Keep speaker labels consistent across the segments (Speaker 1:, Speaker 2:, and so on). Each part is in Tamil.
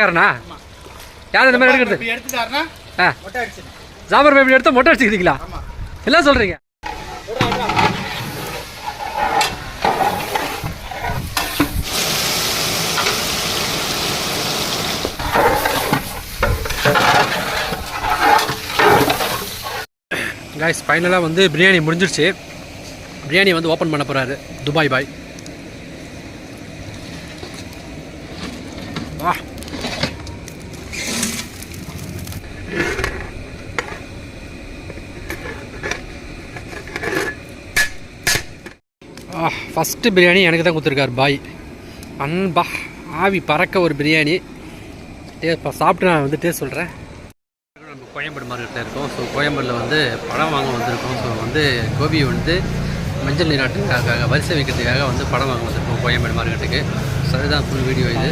Speaker 1: காரனா யார் இந்த மாதிரி எடுக்கிறது?
Speaker 2: எடுத்துட்டாருன்னா
Speaker 1: ஜாபர் பேபி எடுத்து மொட்டை அடிச்சுக்கிறீங்களா? என்ன சொல்கிறீங்க காய்ஸ் ஃபைனலாக வந்து பிரியாணி முடிஞ்சிருச்சு. பிரியாணி வந்து ஓப்பன் பண்ண போகிறாரு துபாய் பாய் வா ஃபஸ்ட்டு பிரியாணி எனக்கு தான் கொடுத்துருக்காரு பாய். அன்பா ஆவி பறக்க ஒரு பிரியாணி டே இப்போ சாப்பிட்டு நான் வந்து டேஸ்ட் சொல்கிறேன் நம்ம கோயம்பேடு மார்க்கெட்டில் இருக்கோம். ஸோ கோயம்பேடில் வந்து பழம் வாங்க வந்திருக்கோம். ஸோ வந்து கோபி வந்து மஞ்சள் நீராட்டுக்காக வரிசை வைக்கிறதுக்காக வந்து பழம் வாங்க வந்திருக்கோம் கோயம்பேடு மார்க்கெட்டுக்கு ஸோ அதுதான் ஃபுல் வீடியோ இது.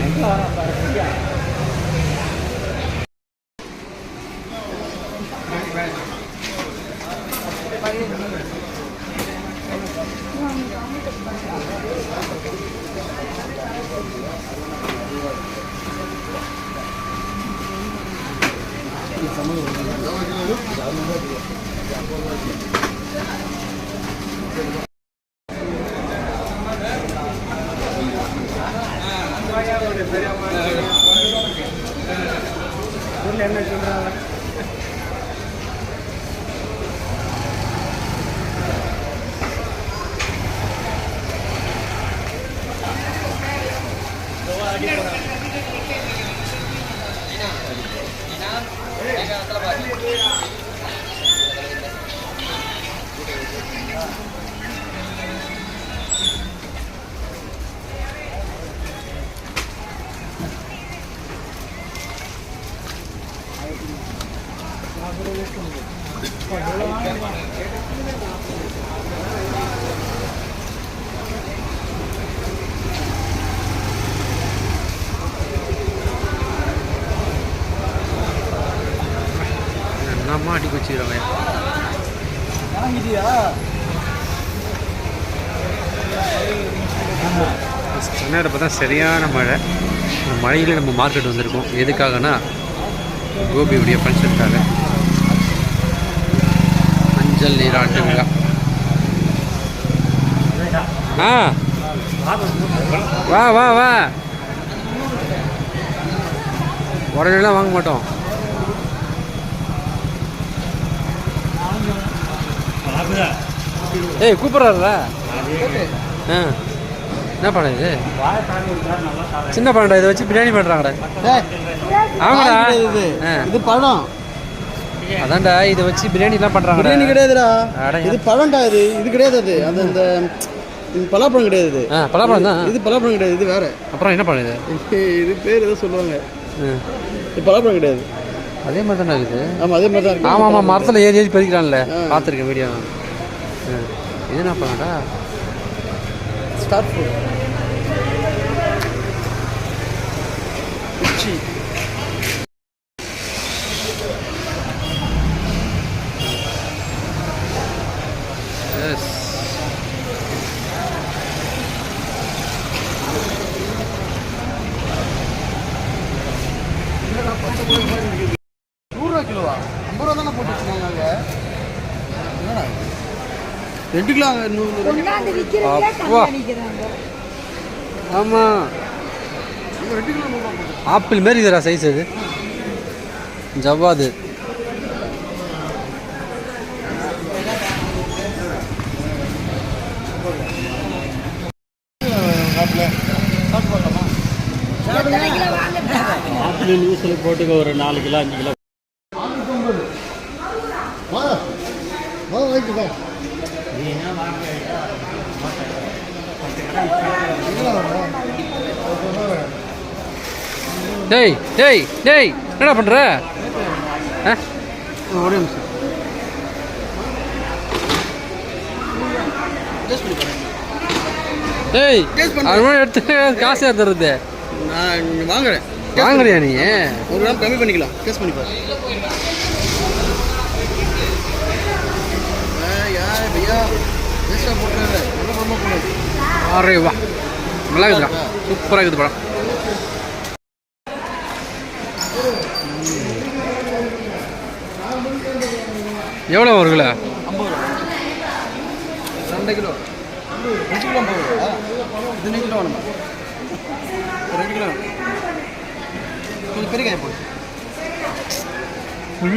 Speaker 1: சென்னையில் சரியான மழை. இந்த மழையில் நம்ம மார்க்கெட் வந்திருக்கோம். எதுக்காகனா கோபியுடைய ஃபங்க்ஷனுக்காக மஞ்சள் நீராட்டு விழா. ஆ. வா வா வா. உடனேலாம் வாங்க மாட்டோம். ஏய் கூப்பிட்றாருல? ஆ. என்ன படம் இது? சின்ன படம்டா இதை வச்சு பிரியாணி பண்ணுறாங்கடா ஆமாடா.
Speaker 2: இது. இது பழம்.
Speaker 1: அதான்டா இதை வச்சு பிரியாணிலாம் பண்ணுறாங்கடா
Speaker 2: பிரியாணி கிடையாதுடா.
Speaker 1: அட,
Speaker 2: இது பழம்டா இது. இது கிடையாது அது. அந்த அந்த இது பலாப்பழம் கிடையாது
Speaker 1: பலாப்பழம் தான்.
Speaker 2: இது பலாப்பழம் கிடையாது இது வேற.
Speaker 1: அப்புறம் என்ன படம் இது?
Speaker 2: இது பேர் ஏதோ சொல்லுவாங்க. இது பலாப்பழம் கிடையாது.
Speaker 1: அதே மாதிரி தானே இருக்குது?
Speaker 2: ஆமா அதே மாதிரி தான்
Speaker 1: ஆமாம் ஆமாம் மரத்தில் ஏறி ஏறி பறிக்கிறான்ல
Speaker 2: ஆ.
Speaker 1: பார்த்துருக்கேன் வீடியோ இது என்ன பண்ணடா
Speaker 2: estado foi. ரெண்டு. கிலோ
Speaker 1: அப்பா. ஆமாம் ஆப்பிள் மாரி இதுடா சைஸ் அது. ஜவ்வாது.
Speaker 3: ஆப்பிள் நியூஸில் போட்டுக்க ஒரு நாலு கிலோ அஞ்சு கிலோ
Speaker 2: வா வா வாங்கிட்டு வா
Speaker 1: டேய் டேய் டேய் என்னடா பண்ணுற ஆ?
Speaker 2: ஒரே நிமிஷம்.
Speaker 1: டேய். அது மாதிரி எடுத்து காசு எடுத்துறது
Speaker 2: நான் வாங்குறேன்.
Speaker 1: வாங்குறியா நீ?
Speaker 2: ஒரு கிராம் கம்மி பண்ணிக்கலாம். டேஸ்ட் பண்ணி பாரு.
Speaker 1: ஆறே வா நல்லா இருக்குதுடா சூப்பராக இருக்குது படம். எவ்வளோ ஒரு கிலோ?
Speaker 2: ஐம்பது ரூபா ரெண்டு கிலோ. ரெண்டு கிலோ ஐம்பது ரூபா இது ரெண்டு கிலோ வேணுமா? ஒரு ரெண்டு கிலோ. வேணும். கொஞ்சம் பெரிய காய் போடு.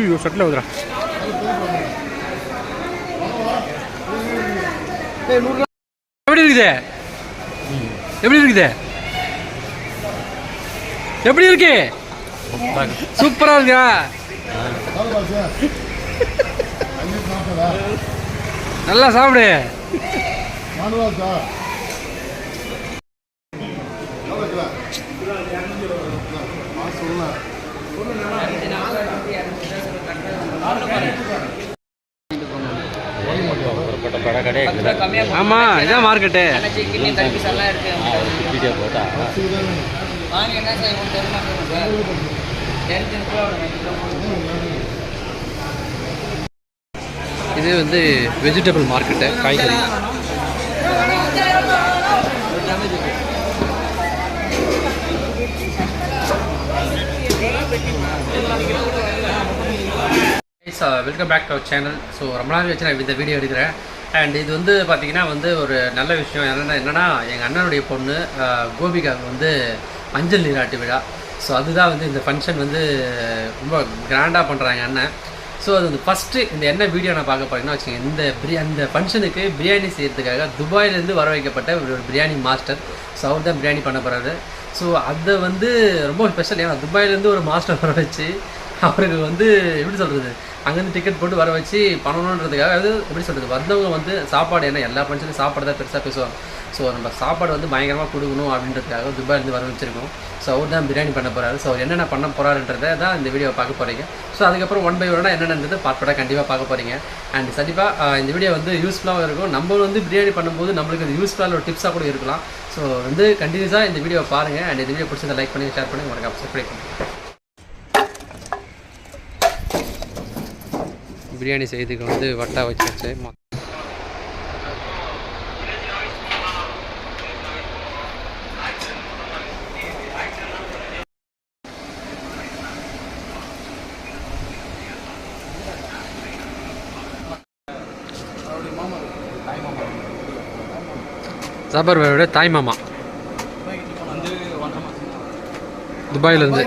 Speaker 1: ஐயோ சட்டில்
Speaker 2: நூறு
Speaker 1: எப்படி இருக்குது? எப்படி இருக்குது? எப்படி இருக்கு? சூப்பரா இருக்கா. நல்லா சாப்பிடு. ஆமா இதான் மார்க்கெட்டு
Speaker 3: வீடியோ போட்டா
Speaker 4: வாங்கி என்ன தெரியுமா சொல்லுங்க சார் தெரிஞ்சு Uh,
Speaker 1: இது வந்து வெஜிடபிள் மார்க்கெட்டு காய்கறி. Welcome back to our channel so ரொம்ப நாள் வச்சு நான் இந்த வீடியோ எடுக்கிறேன். அண்ட் இது வந்து பார்த்தீங்கன்னா வந்து ஒரு நல்ல விஷயம். என்னென்னா என்னென்னா எங்கள் அண்ணனுடைய பொண்ணு uh, கோபிகாவுக்கு வந்து மஞ்சள் நீராட்டு விழா. ஸோ அதுதான் வந்து இந்த ஃபங்க்ஷன் வந்து ரொம்ப கிராண்டாக பண்ணுறாங்க அண்ணன். ஸோ அது வந்து ஃபஸ்ட்டு இந்த என்ன வீடியோ நான் பார்க்க போகிறேன்னா வச்சுக்கோங்க இந்த பிரியா இந்த ஃபங்க்ஷனுக்கு பிரியாணி செய்கிறதுக்காக துபாயிலேருந்து வர வைக்கப்பட்ட ஒரு பிரியாணி மாஸ்டர் ஸோ அவர் தான் பிரியாணி பண்ண போகிறாரு ஸோ அதை வந்து ரொம்ப ஸ்பெஷல் ஏன்னா துபாயிலேருந்து ஒரு மாஸ்டர் வர வச்சு அவருக்கு வந்து எப்படி சொல்கிறது அங்கேருந்து டிக்கெட் போட்டு வர வச்சு பண்ணணுன்றதுக்காக அது எப்படி சொல்கிறது வந்தவங்க வந்து சாப்பாடு ஏன்னா எல்லா ஃபங்க்ஷனும் சாப்பாடு தான் பெருசாக பேசுவாங்க. ஸோ நம்ம சாப்பாடு வந்து பயங்கரமாக கொடுக்கணும் அப்படின்றதுக்காக துபாயிலேருந்து வர வச்சிருக்கோம். ஸோ அவர் தான் பிரியாணி பண்ண போகிறாரு ஸோ அவர் என்னென்ன பண்ண போகிறாருன்றதை தான் இந்த வீடியோவை பார்க்க போகிறீங்க ஸோ அதுக்கப்புறம் ஒன் பை ஒன்னாக என்னென்னது பார்ப்பட கண்டிப்பாக பார்க்க போகிறீங்க அண்ட் கண்டிப்பாக இந்த வீடியோ வந்து யூஸ்ஃபுல்லாகவும் இருக்கும். நம்ம வந்து பிரியாணி பண்ணும்போது நம்மளுக்கு அது யூஸ்ஃபுல்லாக ஒரு டிப்ஸாக கூட இருக்கலாம். ஸோ வந்து கண்டினியூஸாக இந்த வீடியோ பாருங்கள் அண்ட் இந்த வீடியோ பிடிச்சதை லைக் பண்ணி ஷேர் பண்ணி உங்களுக்கு சப்ஸ்கிரைப் பண்ணுங்கள் பிரியாணி செய்யறதுக்கு வந்து வட்டா வச்சாச்சு. ஜாபர் பாயோட தாய் மாமா. துபாயிலேருந்து.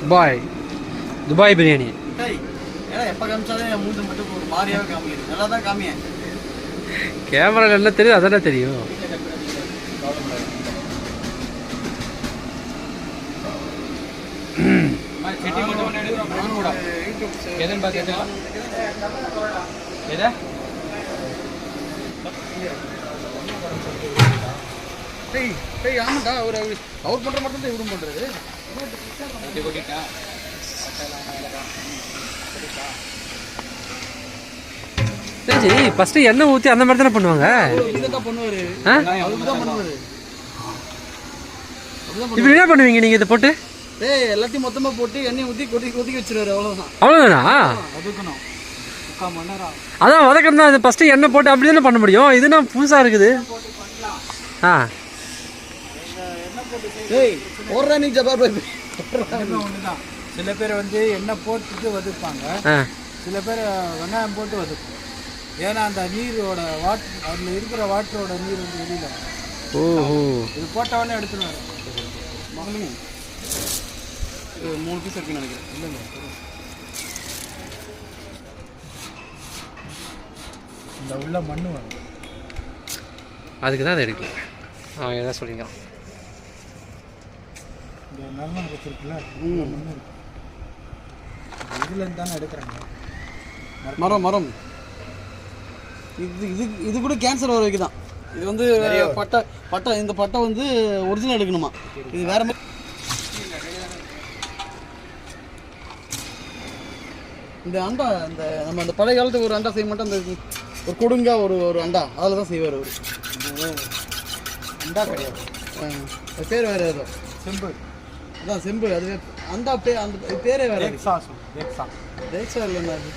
Speaker 1: துபாய். துபாய் பிரியாணி.
Speaker 2: டேய் ஏன்னா எப்போ காமிச்சாலும்
Speaker 1: கேமரால என்ன தெரியும் அதானே தெரியும்
Speaker 2: டேய் டேய் ஆமாண்டா அவர் அவர் அவர் பண்ணுற மட்டும் தான் இவரும் பண்ணுறது
Speaker 1: சரி ஃபஸ்ட்டு எண்ணெய் ஊற்றி அந்த மாதிரி தானே பண்ணுவாங்க?
Speaker 2: இதை
Speaker 1: இப்போ என்ன பண்ணுவீங்க நீங்கள் இதை போட்டு?
Speaker 2: டேய் எல்லாத்தையும் மொத்தமாக போட்டு எண்ணெய் ஊற்றி கொதி கொதிக்க வச்சிருவாரு அவ்வளோதான்
Speaker 1: அவ்வளோதானா
Speaker 2: அதுக்கணும்
Speaker 1: அதான் வதக்கணும் தான் அது ஃபஸ்ட்டு எண்ணெய் போட்டு அப்படி தானே பண்ண முடியும்? இதுனா புதுசாக இருக்குது? ஆ.
Speaker 2: டேய் ஓடுறா நீ ஜபார் பாய்
Speaker 5: ஒண்ணுதான் சில பேர் வந்து எண்ணெய் போட்டுட்டு வதப்பாங்க. சில பேர் வெங்காயம் போட்டு வதப்பாங்க. ஏன்னா அந்த நீரோட வாட் அதில் இருக்கிற வாட்டரோட நீர் வந்து வெளியில்.
Speaker 1: ஓஹோ.
Speaker 5: இது போட்டவொடனே
Speaker 2: மகளுங்க இது மூணு பீஸ் இருக்குன்னு நினைக்கிறேன். இல்லைங்க.
Speaker 5: இந்த உள்ள மண்ணு வரும்.
Speaker 1: அதுக்கு தான் அதை எடுக்கல. அவன் எதாவது சொல்லிக்கிறான்
Speaker 5: இந்த நர்மம் வச்சிருக்குல்ல மண்ணு இருக்கு. இதுல இருந்து தானே எடுக்கிறாங்க.
Speaker 2: மரம் மரம். இது இது இது கூட கேன்சர் வர வைக்குதான் இது வந்து பட்டை பட்டை இந்த பட்டை வந்து ஒரிஜினல் எடுக்கணுமா? இது வேற மாதிரி இந்த அண்டா இந்த நம்ம அந்த பழைய காலத்துக்கு ஒரு அண்டா செய்ய மாட்டோம் அந்த ஒரு கொடுங்கா ஒரு ஒரு அண்டா அதில் தான் செய்வார் அவர்.
Speaker 5: அண்டா கிடையாது.
Speaker 2: பேர் வேறு ஏதோ.
Speaker 5: செம்பு.
Speaker 2: அதான் செம்பு அதுவே அண்டா பே அந்த பேரே வேற
Speaker 5: எக்ஸா
Speaker 2: தேக்ஸா இல்லைன்னா அது.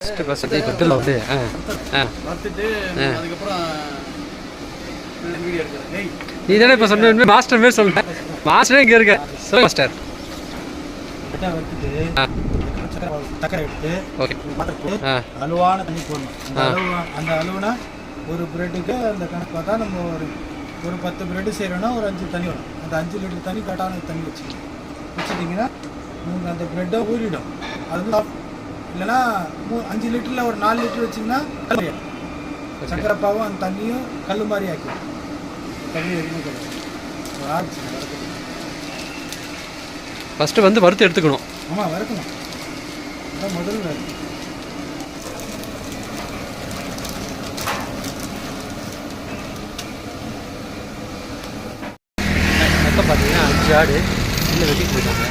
Speaker 1: ஃபஸ்ட்டு ஃபஸ்ட்டு இப்போ இதில் வந்து ஆ ஆ.
Speaker 2: வறுத்துட்டு அதுக்கப்புறம் வீடியோ எடுக்கிறேன்.
Speaker 1: நீ தானே இப்போ சொன்ன மாஸ்டர் மாரி சொல்கிறேன் மாஸ்டர் இங்கே இருக்க? சொல்லுங்க மாஸ்டர்
Speaker 5: சக்கரை எடுத்து
Speaker 1: ஓகே
Speaker 5: அழுவான தண்ணி போடணும் அந்த அந்த அளவுனா ஒரு பிரெட்டுக்கு அந்த கணக்கு பார்த்தா நம்ம ஒரு ஒரு பத்து பிரெட்டு செய்கிறோன்னா ஒரு அஞ்சு தண்ணி வரும். அந்த அஞ்சு லிட்டர் தண்ணி கட்டான தண்ணி வச்சுக்கணும். வச்சுட்டிங்கன்னா உங்களுக்கு அந்த பிரெட்டை ஊறிடும். அது வந்து இல்லைன்னா மூ அஞ்சு லிட்டரில் ஒரு நாலு லிட்டர் வச்சிங்கன்னா கல் மாதிரி ஆயிடும். சக்கரை பாவும் அந்த தண்ணியும் கல் மாதிரி ஆக்கிடும். தண்ணி எதுவுமே கிடையாது
Speaker 1: ஃபஸ்ட்டு வந்து வறுத்து எடுத்துக்கணும்.
Speaker 5: ஆமாம் வறுக்கணும். அதான் முதல் வேலை
Speaker 1: மொத்தம் பார்த்தீங்கன்னா அஞ்சு ஆடு இல்லை வெட்டிட்டு இருக்காங்க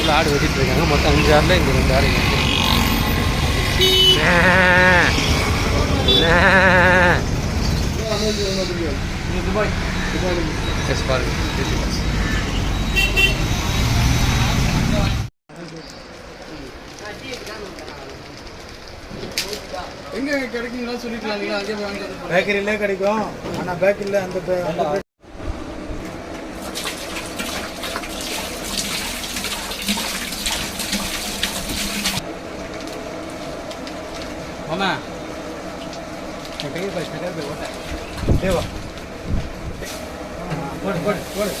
Speaker 1: இல்லை ஆடு வெட்டிட்டு இருக்காங்க. மொத்தம் அஞ்சு ஆடில் இந்த ரெண்டு ஆடு. Yes, பாருங்க.
Speaker 2: எங்கே கிடைக்குங்களா வாங்கிட்டு வந்து
Speaker 5: பேக்கரியிலே கிடைக்கும். ஆனால் பேக்கரியில் அந்த அந்த
Speaker 2: மாமா.
Speaker 5: தேவா போடு போடு போடு.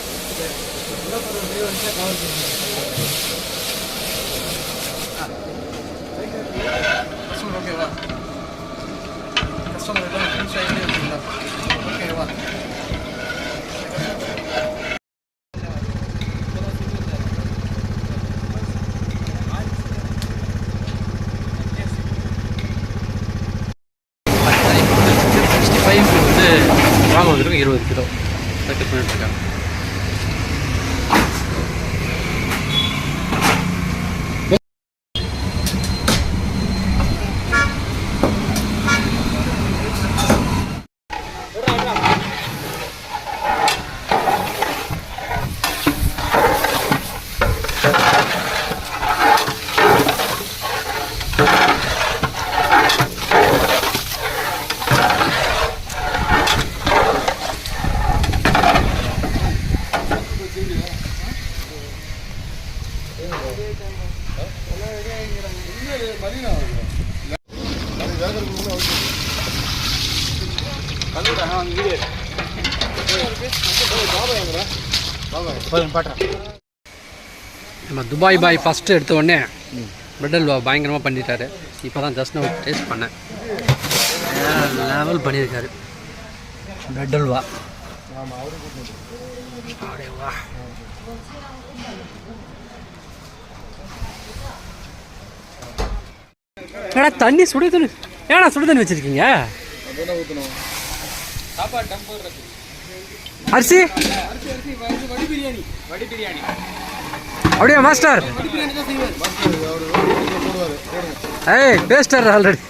Speaker 2: ஓகேவா கஸ்டமர் எல்லாம் ஃபினிஷ் ஆகிட்டே இருக்குங்களா ஓகேவா
Speaker 1: சிக்ஸ்டி ஃபைவ் வந்து வாங்க வந்துருக்கு இருபது கிலோ கட் பண்ணிட்டு இருக்காங்க
Speaker 5: போதும் பாட்டுறேன்
Speaker 1: நம்ம துபாய் பாய் ஃபஸ்ட்டு எடுத்த உடனே பிரெட் அல்வா பயங்கரமாக பண்ணிட்டாரு. இப்போ தான் ஜஸ்ட் நான் டேஸ்ட் பண்ணேன் லெவல் பண்ணியிருக்காரு. பிரெட் அல்வா ஏடா தண்ணி சுடு தண்ணி ஏடா சுடு தண்ணி வச்சுருக்கீங்க? அரிசி?
Speaker 2: வடி பிரியாணி. வடி பிரியாணி.
Speaker 1: அப்படியா மாஸ்டர்? ஏய் பேஸ்டர் ஆல்ரெடி.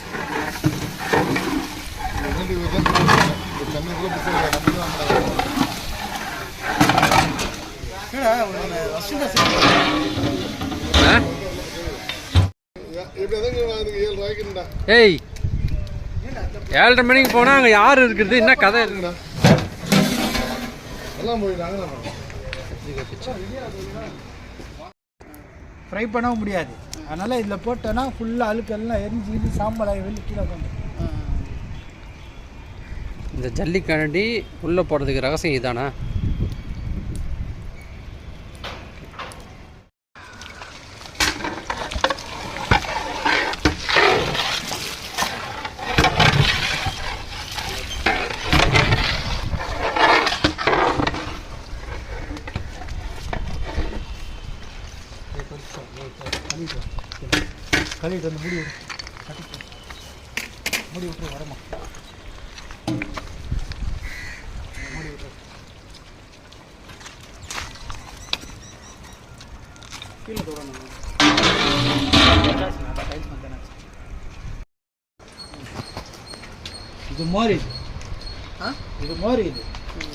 Speaker 1: ஏய். ஏழரை மணிக்கு போனால் அங்கே யார் இருக்கிறது? என்ன கதை? இருக்குடா
Speaker 5: ஃப்ரை பண்ணவும் முடியாது. அதனால் இதில் போட்டோன்னா ஃபுல்லாக அழுக்கெல்லாம் எரிஞ்சு இது சாம்பலாகி வெளியே கீழே உட்காந்து
Speaker 1: இந்த ஜல்லிக்கரண்டி உள்ளே போடுறதுக்கு ரகசியம் இதானா?
Speaker 5: கழுவிட்டு வந்து முடி விடு. முடி விட்டு வரமா. முடி விட்டு கீழே தொடரணும் இது மோர் இது.
Speaker 2: ஆ?
Speaker 5: இது மோர் இது.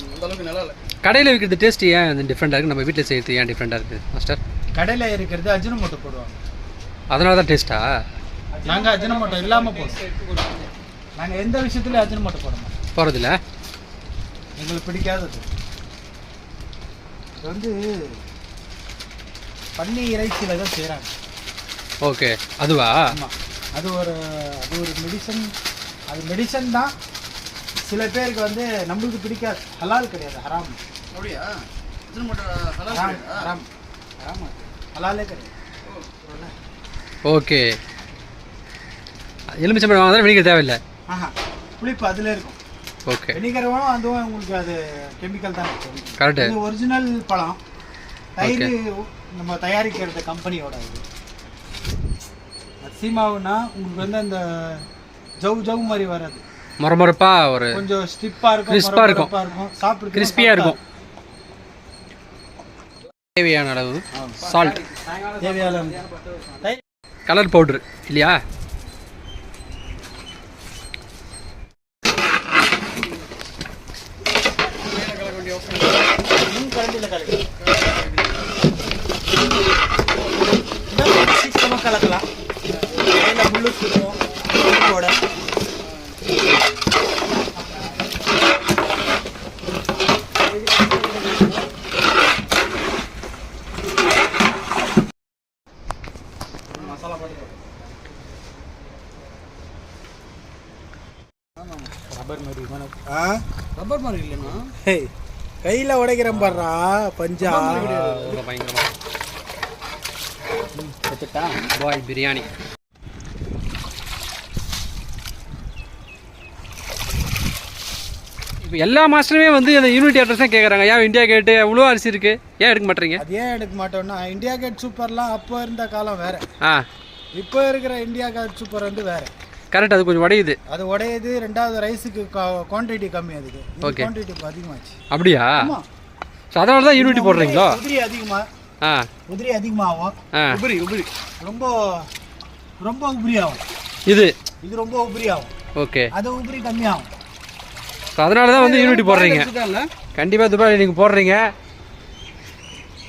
Speaker 2: அந்த அளவுக்கு நல்லா இல்லை.
Speaker 1: கடையில் விற்கிறது டேஸ்ட் ஏன் அந்த டிஃப்ரெண்ட்டாக இருக்குது நம்ம வீட்டில் செய்கிறது ஏன் டிஃப்ரெண்ட்டாக இருக்குது மாஸ்டர்
Speaker 5: கடையில் இருக்கிறது அஜினமோட்டோ போடுவாங்க.
Speaker 1: அதனால தான் டேஸ்ட்டா
Speaker 5: நாங்கள் அஜினமோட்டோ இல்லாமல் போடுவோம் நாங்கள் எந்த விஷயத்துலையும் அஜினமோட்டோ போட மாட்டோம்.
Speaker 1: போகிறதில்ல
Speaker 5: எங்களுக்கு பிடிக்காதது. இது வந்து பன்னி இறைச்சியில் தான் செய்கிறாங்க
Speaker 1: ஓகே. அதுவா?
Speaker 5: ஆமாம் அது ஒரு அது ஒரு மெடிசன் அது மெடிசன் தான். சில பேருக்கு வந்து நம்மளுக்கு பிடிக்காது. ஹலால் கிடையாது. ஹராம்.
Speaker 2: அப்படியா? இது மட்டும் ஹலால்
Speaker 5: ஹராம்? ஹராம். ஹலாலே கிடையாது.
Speaker 1: ஓகே. எலுமிச்சம்பழம் வாங்கினா வினிகர் தேவையில்லை.
Speaker 5: ஆஹா புளிப்பு அதில் இருக்கும்.
Speaker 1: ஓகே.
Speaker 5: வினிகரும் அதுவும் உங்களுக்கு அது கெமிக்கல் தான்
Speaker 1: கரெக்டு
Speaker 5: இது ஒரிஜினல் பழம். தயிர் நம்ம தயாரிக்கிறது கம்பெனியோட இது. அரிசி மாவுனா உங்களுக்கு வந்து அந்த ஜவ் ஜவ் மாதிரி வராது.
Speaker 1: மொரமொரப்பா ஒரு
Speaker 5: கொஞ்சம் ஸ்டிப்பாக இருக்கும்
Speaker 1: ஆ இருக்கும்.
Speaker 5: சாப்பிட்டு
Speaker 1: கிறிஸ்பியாக இருக்கும். தேவையான அளவு சால்ட்
Speaker 5: தேவையான
Speaker 1: கலர் பவுட்ரு இல்லையா?
Speaker 5: ரப்பர் மாதிரி ஆ?
Speaker 2: ரப்பர் மாதிரி இல்லைண்ணா.
Speaker 5: ஹேய் கையில் உடைக்கிறேன் பாடுறா பஞ்சா.
Speaker 1: ரொம்ப பயங்கரமாக பாய் பிரியாணி. இப்போ எல்லா மாஸ்டருமே வந்து அந்த யூனிட்டி அட்ரஸ் தான் கேட்குறாங்க ஏன் இந்தியா கேட்டு எவ்வளோ அரிசி இருக்குது ஏன் எடுக்க மாட்டேறீங்க?
Speaker 5: அது ஏன் எடுக்க மாட்டோம்னா இந்தியா கேட் சூப்பர்லாம் அப்போ இருந்த காலம் வேற.
Speaker 1: ஆ.
Speaker 5: இப்போ இருக்கிற இந்தியா கேட் சூப்பர் வந்து வேற.
Speaker 1: கரெக்ட் அது கொஞ்சம் உடையுது.
Speaker 5: அது உடையுது ரெண்டாவது ரைஸுக்கு குவான்டிட்டி கம்மி அதுக்கு.
Speaker 1: Okay.
Speaker 5: குவான்டிட்டி இப்போ அதிகமாச்சு.
Speaker 1: அப்படியா?
Speaker 5: ஆமா.
Speaker 1: ஸோ அதனால தான் யூனிட்டி போடுறீங்களோ?
Speaker 5: உதிரி அதிகமா
Speaker 1: ஆ.
Speaker 5: உதிரி அதிகமாகும்.
Speaker 1: ஆ.
Speaker 2: உபரி உபரி
Speaker 5: ரொம்ப ரொம்ப உபரி ஆகும்
Speaker 1: இது?
Speaker 5: இது ரொம்ப உபரி ஆகும்
Speaker 1: ஓகே.
Speaker 5: அது உபரி கம்மியாகும்.
Speaker 1: ஸோ அதனால தான் வந்து யூனிட்டி போடுறீங்க? கண்டிப்பாக துபாயில் நீங்கள் போடுறீங்க.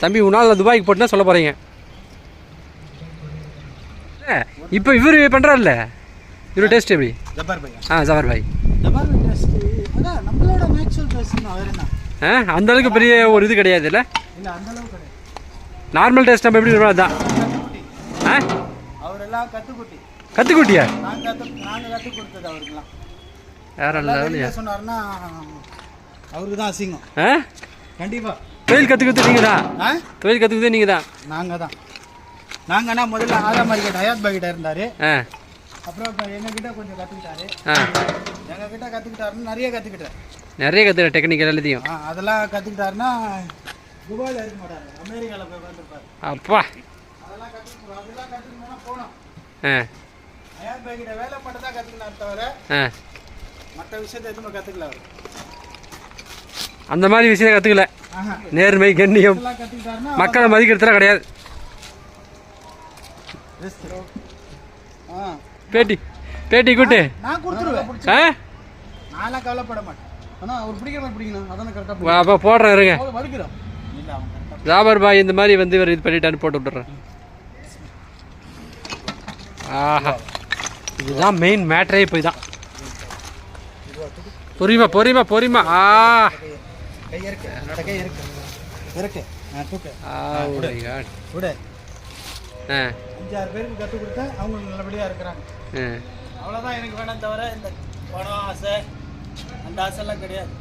Speaker 1: தம்பி உன்னால் துபாய்க்கு போட்டுனா சொல்ல போகிறீங்க இப்போ இவர் பண்ணுறாருல்ல இவர் டேஸ்ட் எப்படி?
Speaker 5: ஜப்பார் பையா.
Speaker 1: ஆ ஜவர் பாய்.
Speaker 5: ஜப்பார் பை டேஸ்ட் அதான் நம்மளோட நேச்சுரல் டேஸ்ட் வேற என்ன?
Speaker 1: ஆ அந்த அளவுக்கு பெரிய ஒரு இது கிடையாது இல்லை?
Speaker 5: இல்லை அந்த அளவுக்கு கிடையாது.
Speaker 1: நார்மல் டேஸ்ட் நம்ம எப்படி அதுதான்
Speaker 5: கத்துக்குட்டி.
Speaker 1: ஆ?
Speaker 5: அவரெல்லாம் கத்துக்குட்டி.
Speaker 1: கற்றுக்குட்டியா
Speaker 5: நாங்கள் கற்று நாங்கள் கற்றுக் கொடுத்தது அவருக்குலாம்
Speaker 1: வேற
Speaker 5: எல்லாம்
Speaker 1: லெவலியா
Speaker 5: சொன்னாருன்னா அவருக்கு தான் அசிங்கம்.
Speaker 1: ஆ?
Speaker 5: கண்டிப்பாக
Speaker 1: தொழில் கற்றுக்கிறது நீங்கள் தான்
Speaker 5: ஆ?
Speaker 1: தொழில் கற்றுக்கிறது நீங்கள் தான்
Speaker 5: நாங்கள் தான் நாங்கன்னா முதல்ல ஆதா மார்க்கெட் ஹயாத் பாய் கிட்ட இருந்தார். அப்புறம் எங்ககிட்ட கொஞ்சம் கற்றுக்கிட்டாரு எங்ககிட்ட கற்றுக்கிட்டாருன்னு நிறைய கற்றுக்கிட்டார்
Speaker 1: நிறைய கற்றுக்கிற டெக்னிக்கல் எல்லாத்தையும்.
Speaker 5: அதெல்லாம் கற்றுக்கிட்டாருன்னா துபாயில் இருக்க மாட்டார். அமெரிக்காவில் போய் வந்துருப்பார்
Speaker 1: அப்பா.
Speaker 5: அதெல்லாம் கற்றுக்கணும் அதெல்லாம் கற்றுக்கணும்னா போனோம்
Speaker 1: ஆ.
Speaker 5: வேலை மட்டும் தான் கற்றுக்கினார் தவிர மற்ற விஷயத்தை எதுவுமே கற்றுக்கல அவர்.
Speaker 1: அந்த மாதிரி விஷயம் கற்றுக்கல நேர்மை கண்ணியம். மக்களை மதிக்கிறதுலாம் கிடையாது.
Speaker 2: ஆ.
Speaker 1: பேட்டி பேட்டி கூட்டு.
Speaker 5: நான் கொடுத்துருவேன்.
Speaker 1: ஆ?
Speaker 5: நான்லாம் கவலைப்பட மாட்டேன்.
Speaker 2: அண்ணா அவர் பிடிக்கிற மாதிரி பிடிக்கணும். அதானே கரெக்டாக
Speaker 1: அப்போ போடுறேன் இருங்க. ஜாபர் பாய் இந்த மாதிரி வந்து இவர் இது பண்ணிட்டான்னு போட்டு விட்டுறேன். ஆஹா. இதுதான் மெயின் மேட்டரே இப்போ இதான். பொறிமா பொறிமா பொறிமா. ஆ.
Speaker 5: இருக்கு இருக்கு
Speaker 1: ஆ.
Speaker 5: அஞ்சாறு பேருக்கு கற்றுக் கொடுத்தேன் அவங்க நல்லபடியாக இருக்கிறாங்க. அவ்வளோதான் எனக்கு வேணாம் தவிர இந்த பணம் ஆசை அந்த ஆசைலாம் கிடையாது.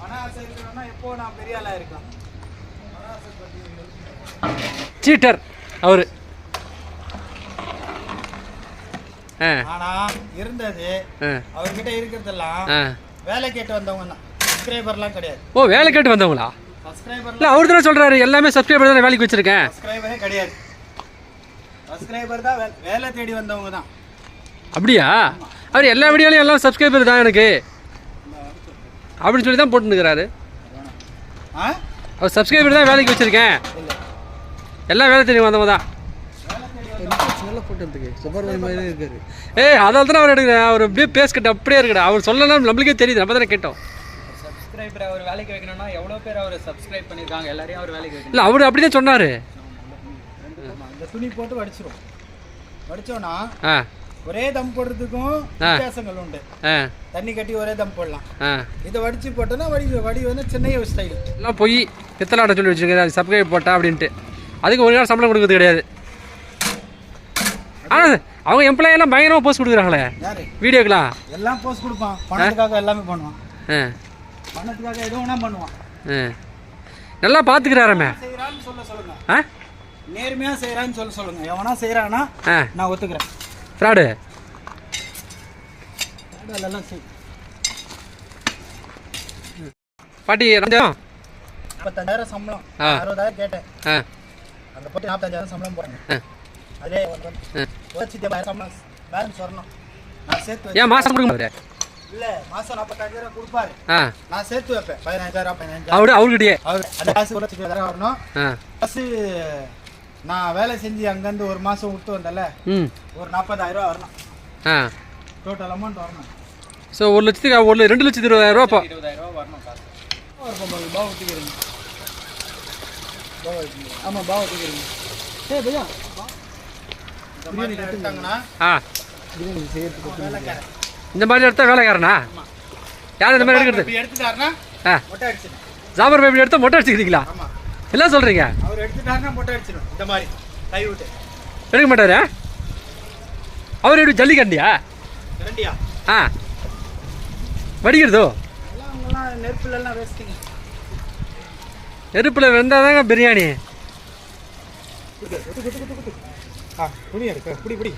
Speaker 5: பண ஆசை இருக்கிறோன்னா எப்போ நான் பெரிய ஆளாக இருக்கலாம்.
Speaker 1: சீட்டர் அவர்.
Speaker 5: ஆனால் இருந்தது. அவர்கிட்ட இருக்கிறதெல்லாம் வேலை கேட்டு வந்தவங்க தான். சப்ஸ்கிரைபர்லாம் கிடையாது.
Speaker 1: ஓ வேலை கேட்டு வந்தவங்களா?
Speaker 5: சப்ஸ்கிரைபர்
Speaker 1: இல்லை அவர் தானே சொல்கிறாரு எல்லாமே சப்ஸ்கிரைபர் தானே வேலைக்கு வச்சுருக்கேன்.
Speaker 5: சப்ஸ்கிரைபரே கிடையாது. சப்ஸ்கிரைபர் தான் வேலை தேடி வந்தவங்க தான்.
Speaker 1: அப்படியா? அவர் எல்லா வீடியோலையும் எல்லாம் சப்ஸ்கிரைபர் தான் எனக்கு. அப்படின்னு சொல்லி தான் போட்டுருக்கிறாரு
Speaker 5: ஆ?
Speaker 1: அவர் சப்ஸ்கிரைபர் தான் வேலைக்கு வச்சுருக்கேன். எல்லாம் வேலை தெரியும் வந்தவங்க தான். ஏய் அதனால தானே அவர் எடுக்கிறேன் அவர் அப்படியே பேஸ்கட்டு அப்படியே இருக்கடா. அவர் சொல்லலாம் நம்மளுக்கே தெரியுது. நம்ம தானே கேட்டோம்.
Speaker 4: சப்ஸ்கிரைபர் அவர் வேலைக்கு வைக்கணும்னா எவ்வளோ பேர் அவர் சப்ஸ்கிரைப் பண்ணியிருக்காங்க எல்லாரையும் அவர் வேலைக்கு வைக்கணும்.
Speaker 1: இல்லை அவர் அப்படி தான் சொன்னார்.
Speaker 5: இந்த துணி போட்டு வடிச்சிரும். வடிச்சோன்னா
Speaker 1: ஆ.
Speaker 5: ஒரே தம் போடுறதுக்கும். வித்தியாசங்கள் உண்டு. தண்ணி கட்டி ஒரே தம் போடலாம். இதை வடிச்சு போட்டோன்னா வடி வடி வந்து சென்னைய ஸ்டைல்
Speaker 1: எல்லாம் போய். பித்தலாட்ட சொல்லி வச்சுருக்கேன் அது சப்ஸ்கிரைப் போட்டா அப்படின்ட்டு. அதுக்கு ஒரு நாள் சம்பளம் கொடுக்கறது கிடையாது. ஆனால் அவங்க எம்ப்ளாயி எல்லாம் பயங்கரமாக போஸ்ட் கொடுக்குறாங்களே.
Speaker 5: யாரு?
Speaker 1: வீடியோக்கெலாம்
Speaker 5: எல்லாம் போஸ்ட் கொடுப்பான். பணத்துக்காக எல்லாமே பண்ணுவான். பணத்துக்காக எது வேணா பண்ணுவான்.
Speaker 1: நல்லா பார்த்துக்கிறாரமே
Speaker 5: செய்யறான்னு சொல்ல சொல்லுங்க.
Speaker 1: ஆ?
Speaker 5: நேர்மையா செய்யறான்னு சொல்ல சொல்லுங்க. எவனா செய்யறானா
Speaker 1: ஆ.
Speaker 5: நான் ஒத்துக்கிறேன்.
Speaker 1: ஃப்ராடு.
Speaker 5: அதெல்லாம் செய்.
Speaker 1: பாட்டி ரஞ்சம்
Speaker 5: முப்பத்தஞ்சாயிரம் சம்பளம். அறுபதாயிரம் கேட்டேன். அங்க போட்டு நாற்பத்தஞ்சாயிரம் சம்பளம் போடுறேன்
Speaker 1: ஆ.
Speaker 5: அதே ஒரு லட்சத்தி ஐம்பதாயிரம் சம்பளம். பேலன்ஸ் வரணும். நான் சேர்த்து
Speaker 1: ஏன் மாதம் கொடுக்க
Speaker 5: இல்ல மாசம் நாற்பத்தஞ்சாயிரம் கொடுப்பாரு. நான் சேர்த்து வைப்பேன். பதினஞ்சாயிரம் பதினஞ்சாயிரம்.
Speaker 1: அவரு அவர்கிட்டயே.
Speaker 5: அவர் அந்த காசு ஒரு லட்சத்தி ஐம்பதாயிரம் வரணும். ப்ளஸ் நான் வேலை செஞ்சு அங்கேருந்து ஒரு மாசம் விட்டு வந்தேன்ல
Speaker 1: ம்.
Speaker 5: ஒரு நாற்பதாயிரம் ரூபா வரணும்.
Speaker 1: ஆ.
Speaker 5: டோட்டல் அமௌண்ட் வரணும்.
Speaker 1: ஸோ ஒரு லட்சத்துக்கு ஒரு ரெண்டு லட்சத்து இருபதாயிரம் ரூபா இப்போ
Speaker 4: இருபதாயிரம் ரூபா வரணும் காசு.
Speaker 5: ஒரு பொம்பளை பாவ ஊற்றிக்கிறீங்க பாவ ஆமாம் பாவ ஊற்றிக்கிறீங்க சரி பையா. இந்த மாதிரி எடுத்தாங்கன்னா
Speaker 1: ஆ.
Speaker 5: பிரியாணி செய்யறதுக்கு வேலைக்காரன்.
Speaker 1: இந்த மாதிரி எடுத்தா வேலைக்காரனா? யார் இந்த மாதிரி எடுக்கிறது?
Speaker 5: எடுத்துட்டாருன்னா
Speaker 1: ஆ.
Speaker 5: மொட்டை அடிச்சிடும்
Speaker 1: ஜாபர் பேபி எடுத்தா மொட்டை அடிச்சுக்கிறீங்களா?
Speaker 5: ஆமா.
Speaker 1: எல்லாம் சொல்கிறீங்க
Speaker 5: அவர் எடுத்துட்டாருன்னா மொட்டை அடிச்சிடும் இந்த மாதிரி. கை விட்டு.
Speaker 1: எடுக்க மாட்டாரு? அவர் எப்படி ஜல்லிக்கண்டியா
Speaker 5: ரெண்டியா?
Speaker 1: ஆ. வடிக்கிறதோ?
Speaker 5: எல்லாம் அவங்கெல்லாம் நெருப்புல எல்லாம் வேஸ்ட்டுங்க.
Speaker 1: நெருப்பில் வெந்தால் தாங்க பிரியாணி
Speaker 5: ஆ புடி எடுக்க. புடி புடி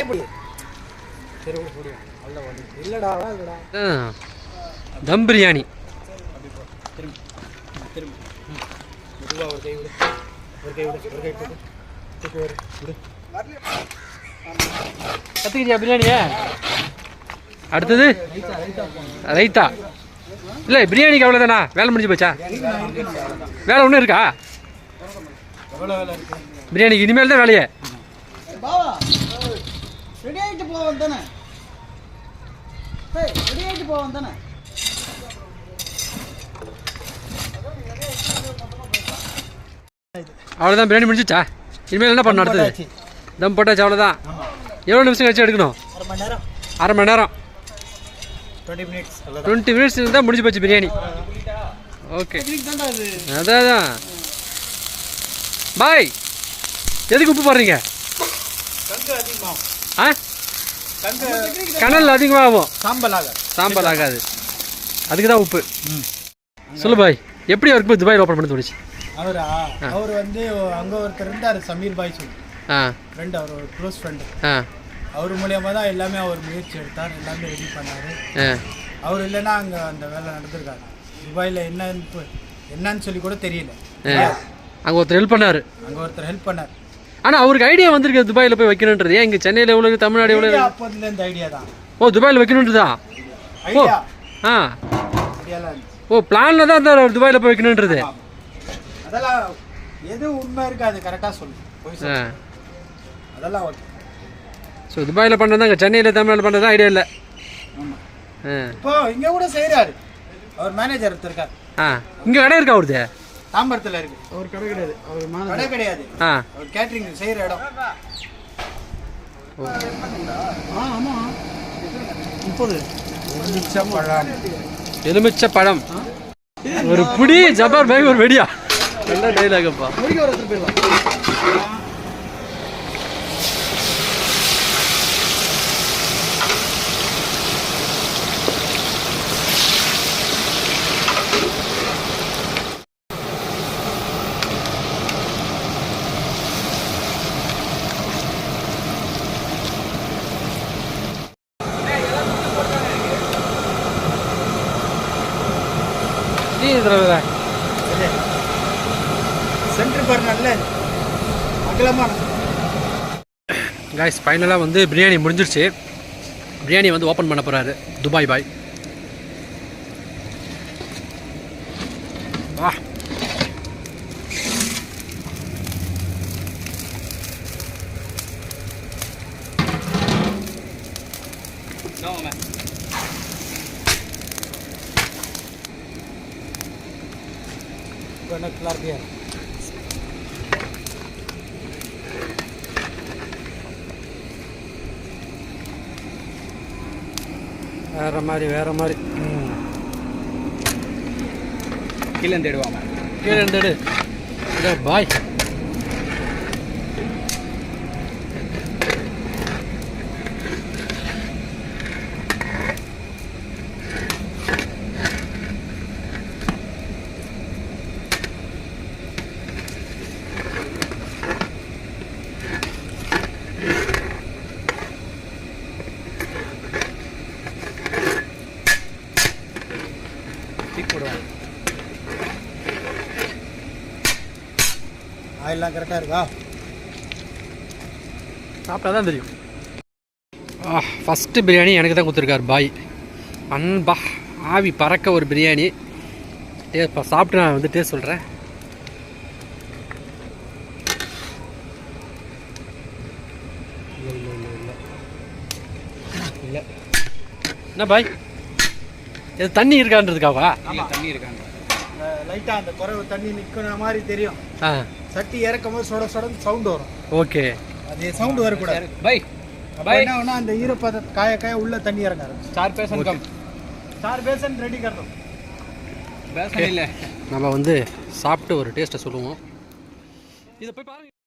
Speaker 5: புடி சரி புடி இல்லடா
Speaker 1: தம் பிரியாணி.
Speaker 5: மெதுவா ஒரு கை விடு. ஒரு கை விடு ஒரு கை விடு. தூக்கு ஒரு விடு.
Speaker 1: கற்றுக்கிட்டியா பிரியாணியா? அடுத்தது? ரைத்தா. இல்லை பிரியாணிக்கு அவ்வளோதானா வேலை முடிஞ்சு போச்சா? வேலை ஒன்றும் இருக்கா? பிரியாணிக்கு இனிமேல் தான் வேலையே.
Speaker 5: பாவா ரெடி ஆகிட்டு போவோம் தானே? ரெடி ஆகிட்டு போவோம் தானே?
Speaker 1: அவ்வளோதான் பிரியாணி முடிஞ்சிச்சா? இனிமேல் என்ன பண்ணணும் அடுத்தது? தம் போட்டாச்சு. அவ்வளோதான் எவ்வளோ நிமிஷம் கழிச்சு எடுக்கணும்?
Speaker 5: அரை மணி நேரம். டுவெண்ட்டி மினிட்ஸ்
Speaker 1: இருந்தால் முடிஞ்சு போச்சு பிரியாணி. ஓகே அதான் அதான். பாய் எதுக்கு உப்பு போடுறீங்க? ஆ? கனல் அதிகமாகும்.
Speaker 5: சாம்பல் ஆக
Speaker 1: சாம்பார் ஆகாது. அதுக்கு தான் உப்பு சொல்லு பாய் எப்படி அவருக்கு போய் துபாயில் ஓப்பன் பண்ண தோணுச்சு?
Speaker 5: அவரா? அவர் வந்து அங்கே ஒருத்தர் இருந்தார் சமீர் பாய் சொல்லி. ஃப்ரெண்ட் அவர் ஒரு க்ளோஸ் ஃப்ரெண்டு
Speaker 1: ஆ.
Speaker 5: அவர் மூலியமாக தான் எல்லாமே அவர் முயற்சி எடுத்தார் எல்லாமே ரெடி பண்ணார். அவர் இல்லைன்னா அங்கே அந்த வேலை நடந்திருக்காங்க துபாயில் என்னன்னு என்னன்னு சொல்லி கூட தெரியல.
Speaker 1: அங்கே ஒருத்தர் ஹெல்ப் பண்ணார்.
Speaker 5: அங்கே ஒருத்தர் ஹெல்ப் பண்ணார்.
Speaker 1: ஆனால் அவருக்கு ஐடியா வந்திருக்கு துபாயில் போய் வைக்கணுன்றது. ஏன் இங்கே சென்னையில் எவ்வளோ இருக்கு, தமிழ்நாடு எவ்வளோ இருக்கு?
Speaker 5: அப்போதுல இந்த ஐடியா தான்.
Speaker 1: ஓ துபாயில் வைக்கணுன்றதா? ஓ
Speaker 5: ஐடியா
Speaker 1: ஆ. ஓ பிளானில் தான் இந்த துபாயில் போய் வைக்கணுன்றது.
Speaker 5: அதெல்லாம் எது உண்மை இருக்கு அது கரெக்டாக சொல்லு. போய் சொல்லு. அதெல்லாம் ஓகே
Speaker 1: ஸோ துபாயில் பண்ணுறது அங்கே சென்னையில் தமிழ்நாடு பண்ணுறது ஐடியா இல்லை.
Speaker 5: ஆமாம்
Speaker 1: ஆ.
Speaker 5: இப்போ இங்கே கூட செய்கிறாரு அவர் மேனேஜர் ஒருத்தர் இருக்கார்.
Speaker 1: ஆ. இங்கே கடை இருக்கா அவருது?
Speaker 5: தாம்பரத்தில் இருக்கு. அவர் கடை கிடையாது. அவர் கடை கிடையாது.
Speaker 1: ஆ.
Speaker 5: அவர் கேட்ரிங் செய்கிற இடம். ஆ ஆமாம் முப்பது. பழம்
Speaker 1: எலுமிச்சை பழம் ஒரு புடி ஜப்பார் பேக் ஒரு வெடியா? நல்ல டைலாகப்பா
Speaker 5: முடிக்க ஒரு போயிடலாம்
Speaker 1: நீ இதில்
Speaker 5: சென்ட்ரு பர்னர்ல அகலமான
Speaker 1: காய்ஸ் ஃபைனலாக வந்து பிரியாணி முடிஞ்சிருச்சு. பிரியாணி வந்து ஓப்பன் பண்ண போகிறாரு துபாய் பாய். வா.
Speaker 5: கிளார்க்கியா
Speaker 1: வேறு மாதிரி வேறு மாதிரி.
Speaker 2: கீழே தேடுவாங்க
Speaker 1: கீழே தேடு. பாய்
Speaker 2: டிக் போடுவாங்க
Speaker 5: ஆயிலெலாம் கரெக்டாக இருக்கா?
Speaker 1: சாப்பிட்டா தான் தெரியும். ஆ ஃபஸ்ட்டு பிரியாணி எனக்கு தான் கொடுத்துருக்காரு பாய். அன்பா ஆவி பறக்க ஒரு பிரியாணி. டே இப்போ சாப்பிட்டு நான் வந்து டேஸ்ட் சொல்கிறேன் இல்லை என்ன பாய்? இது தண்ணி இருக்கான்றதுக்காவா?
Speaker 2: கீழே தண்ணி இருக்காங்க.
Speaker 5: லைட்டாக அந்த குறைவு தண்ணி நிற்கிற மாதிரி தெரியும். சட்டி இறக்கும் போது சொட சொடன்னு சவுண்ட் வரும்.
Speaker 1: ஓகே.
Speaker 5: அது சவுண்ட் வரக்கூடாது.
Speaker 2: பை.
Speaker 5: பை. என்ன அந்த ஈரப்பத காய காய உள்ள தண்ணி இறங்க
Speaker 2: ஸ்டார் பேசன் கம்.
Speaker 5: ஸ்டார் பேசன் ரெடி கரணும்
Speaker 2: பேசன் இல்ல.
Speaker 1: நம்ம வந்து சாப்பிட்டு ஒரு டேஸ்ட்டை சொல்லுவோம். இதை போய் பாருங்க.